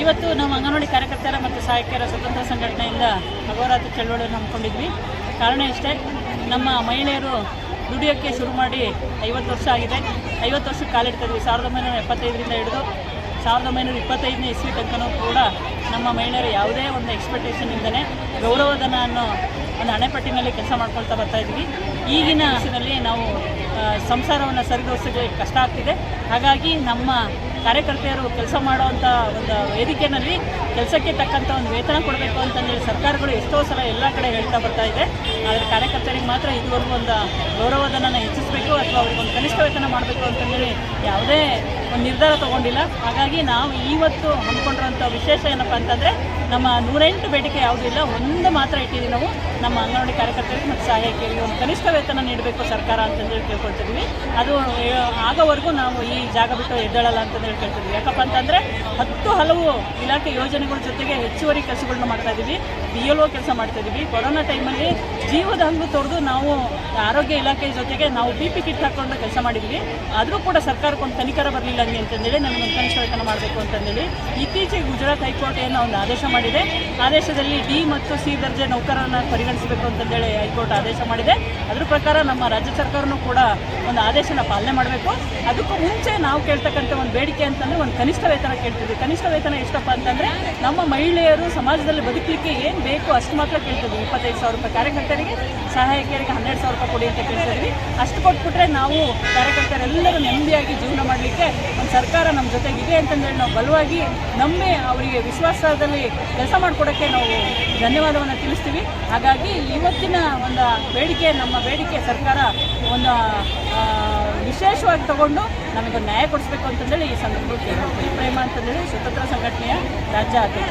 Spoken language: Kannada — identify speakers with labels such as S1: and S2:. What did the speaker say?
S1: ಇವತ್ತು ನಮ್ಮ ಅಂಗನವಾಡಿ ಕಾರ್ಯಕರ್ತರ ಮತ್ತು ಸಹಾಯಕಿಯರ ಸ್ವತಂತ್ರ ಸಂಘಟನೆಯಿಂದ ಅಗೋರಾತ್ರಿ ಚಳವಳಿಯನ್ನು ಹಮ್ಮಿಕೊಂಡಿದ್ವಿ. ಕಾರಣ ಇಷ್ಟೇ, ನಮ್ಮ ಮಹಿಳೆಯರು ದುಡಿಯೋಕ್ಕೆ ಶುರು ಮಾಡಿ ಐವತ್ತು ವರ್ಷ ಆಗಿದೆ. ಐವತ್ತು ವರ್ಷಕ್ಕೆ ಕಾಲಿಡ್ತಿದ್ವಿ. ಸಾವಿರದ ಒಂಬೈನೂರ ಎಪ್ಪತ್ತೈದರಿಂದ ಹಿಡಿದು ಸಾವಿರದ ಒಂಬೈನೂರ ಇಪ್ಪತ್ತೈದನೇ ಇಸ್ವಿ ತನಕನೂ ಕೂಡ ನಮ್ಮ ಮಹಿಳೆಯರು ಯಾವುದೇ ಒಂದು ಎಕ್ಸ್ಪೆಕ್ಟೇಷನ್ ಇಲ್ಲದೇ ಗೌರವಧನ ಅನ್ನೋ ಒಂದು ಹಣೆಪಟ್ಟಿನಲ್ಲಿ ಕೆಲಸ ಮಾಡ್ಕೊಳ್ತಾ ಬರ್ತಾ ಇದ್ವಿ. ಈಗಿನ ಹಸಿನಲ್ಲಿ ನಾವು ಸಂಸಾರವನ್ನು ಸರಿದೂಗಿಸೋಕ್ಕೆ ಕಷ್ಟ ಆಗ್ತಿದೆ. ಹಾಗಾಗಿ ನಮ್ಮ ಕಾರ್ಯಕರ್ತೆಯರು ಕೆಲಸ ಮಾಡುವಂಥ ಒಂದು ವೇದಿಕೆಯಲ್ಲಿ ಕೆಲಸಕ್ಕೆ ತಕ್ಕಂಥ ಒಂದು ವೇತನ ಕೊಡಬೇಕು ಅಂತಂದೇಳಿ ಸರ್ಕಾರಗಳು ಎಷ್ಟೋ ಸಲ ಎಲ್ಲ ಕಡೆ ಹೇಳ್ತಾ ಬರ್ತಾ ಇದೆ. ಆದರೆ ಕಾರ್ಯಕರ್ತರಿಗೆ ಮಾತ್ರ ಇದುವರೆಗೂ ಒಂದು ಗೌರವಧನನ ಹೆಚ್ಚಿಸಬೇಕು ಅಥವಾ ಅವ್ರಿಗೆ ಒಂದು ಕನಿಷ್ಠ ವೇತನ ಮಾಡಬೇಕು ಅಂತಂದೇಳಿ ಯಾವುದೇ ಒಂದು ನಿರ್ಧಾರ ತಗೊಂಡಿಲ್ಲ. ಹಾಗಾಗಿ ನಾವು ಇವತ್ತು ಹಮ್ಮಿಕೊಂಡಿರುವಂಥ ವಿಶೇಷ ಏನಪ್ಪ ಅಂತಂದರೆ, ನಮ್ಮ ನೂರೆಂಟು ಬೇಡಿಕೆ ಯಾವುದೂ ಇಲ್ಲ. ಒಂದು ಮಾತ್ರ ಇಟ್ಟಿದ್ದೀವಿ ನಾವು. ನಮ್ಮ ಅಂಗನವಾಡಿ ಕಾರ್ಯಕರ್ತರಿಗೆ ಮತ್ತು ಸಹಾಯಕಿಯರಿಗೆ ಒಂದು ಕನಿಷ್ಠ ವೇತನ ನೀಡಬೇಕು ಸರ್ಕಾರ ಅಂತಂದೇಳಿ ಕೇಳ್ಕೊಳ್ತಿದ್ವಿ. ಅದು ಆಗೋವರೆಗೂ ನಾವು ಈ ಜಾಗ ಬಿಟ್ಟು ಎದ್ದೇಳಲ್ಲ ಅಂತಂದೇಳಿ ಕೇಳ್ತಿದ್ವಿ. ಯಾಕಪ್ಪ ಅಂತಂದರೆ, ಹತ್ತು ಹಲವು ಇಲಾಖೆ ಯೋಜನೆಗಳ ಜೊತೆಗೆ ಹೆಚ್ಚುವರಿ ಕೆಲಸಗಳನ್ನ ಮಾಡ್ತಾ ಇದ್ದೀವಿ. ಬಿ ಎಲ್ ಒ ಕೆಲಸ ಮಾಡ್ತಾ ಇದ್ದೀವಿ. ಕೊರೋನಾ ಟೈಮಲ್ಲಿ ಜೀವದ ಹಂಗು ತೊಡೆದು ನಾವು ಆರೋಗ್ಯ ಇಲಾಖೆ ಜೊತೆಗೆ ನಾವು ಬಿ ಪಿ ಕಿಟ್ ಹಾಕೊಂಡು ಕೆಲಸ ಮಾಡಿದ್ವಿ ಆದರೂ ಕೂಡ ಸರ್ಕಾರಕ್ಕೊಂದು ತನಿಖರ ಬರಲಿಲ್ಲ ಹಂಗೆ ಅಂತಂದೇಳಿ ನಮಗೆ ಒಂದು ಕನಿಷ್ಠ ವೇತನ ಮಾಡಬೇಕು ಅಂತಂದೇಳಿ ಇತ್ತೀಚೆಗೆ ಗುಜರಾತ್ ಹೈಕೋರ್ಟ್ ಏನೋ ಒಂದು ಆದೇಶ ಮಾಡಿದೆ. ಆದೇಶದಲ್ಲಿ ಡಿ ಮತ್ತು ಸಿ ದರ್ಜೆ ನೌಕರರನ್ನು ಪರಿಗಣಿಸಬೇಕು ಅಂತಂದೇಳಿ ಹೈಕೋರ್ಟ್ ಆದೇಶ ಮಾಡಿದೆ. ಅದ್ರ ಪ್ರಕಾರ ನಮ್ಮ ರಾಜ್ಯ ಸರ್ಕಾರನೂ ಕೂಡ ಒಂದು ಆದೇಶನ ಪಾಲನೆ ಮಾಡಬೇಕು. ಅದಕ್ಕೂ ಮುಂಚೆ ನಾವು ಕೇಳ್ತಕ್ಕಂಥ ಒಂದು ಬೇಡಿಕೆ ಅಂತಂದರೆ ಒಂದು ಕನಿಷ್ಠ ವೇತನ ಕೇಳ್ತಿದ್ವಿ. ಕನಿಷ್ಠ ವೇತನ ಎಷ್ಟಪ್ಪ ಅಂತಂದರೆ ನಮ್ಮ ಮಹಿಳೆಯರು ಸಮಾಜದಲ್ಲಿ ಬದುಕಲಿಕ್ಕೆ ಏನು ಬೇಕು ಅಷ್ಟು ಮಾತ್ರ ಕೇಳ್ತಿದ್ವಿ. ಇಪ್ಪತ್ತೈದು ಸಾವಿರ ರೂಪಾಯಿ ಕಾರ್ಯಕರ್ತರಿಗೆ, ಸಹಾಯಕಿಯರಿಗೆ ಹನ್ನೆರಡು ಸಾವಿರ ರೂಪಾಯಿ ಕೊಡಿ ಅಂತ ಕೇಳ್ತಿದ್ವಿ. ಅಷ್ಟು ಕೊಟ್ಬಿಟ್ರೆ ನಾವು ಕಾರ್ಯಕರ್ತರೆಲ್ಲರೂ ನೆಮ್ಮದಿಯಾಗಿ ಜೀವನ ಮಾಡಲಿಕ್ಕೆ ಒಂದು ಸರ್ಕಾರ ನಮ್ಮ ಜೊತೆಗಿದೆ ಅಂತಂದೇಳಿ ನಾವು ಬಲವಾಗಿ ನಮ್ಮೇ ಅವರಿಗೆ ವಿಶ್ವಾಸದಲ್ಲಿ ಕೆಲಸ ಮಾಡಿಕೊಡೋಕ್ಕೆ ನಾವು ಧನ್ಯವಾದವನ್ನು ತಿಳಿಸ್ತೀವಿ. ಹಾಗಾಗಿ ಇವತ್ತಿನ ಒಂದು ಬೇಡಿಕೆ, ನಮ್ಮ ಬೇಡಿಕೆ ಸರ್ಕಾರ ಒಂದು ವಿಶೇಷವಾಗಿ ತಗೊಂಡು ನಮಗೊಂದು ನ್ಯಾಯ ಕೊಡಿಸ್ಬೇಕು ಅಂತಂದೇಳಿ ಈ ಸಂದರ್ಭದಲ್ಲಿ ಪ್ರೇಮ ಅಂತಂದೇಳಿ ಸ್ವತಂತ್ರ ಸಂಘಟನೆಯ ರಾಜ್ಯ ಅಧ್ಯಕ್ಷ.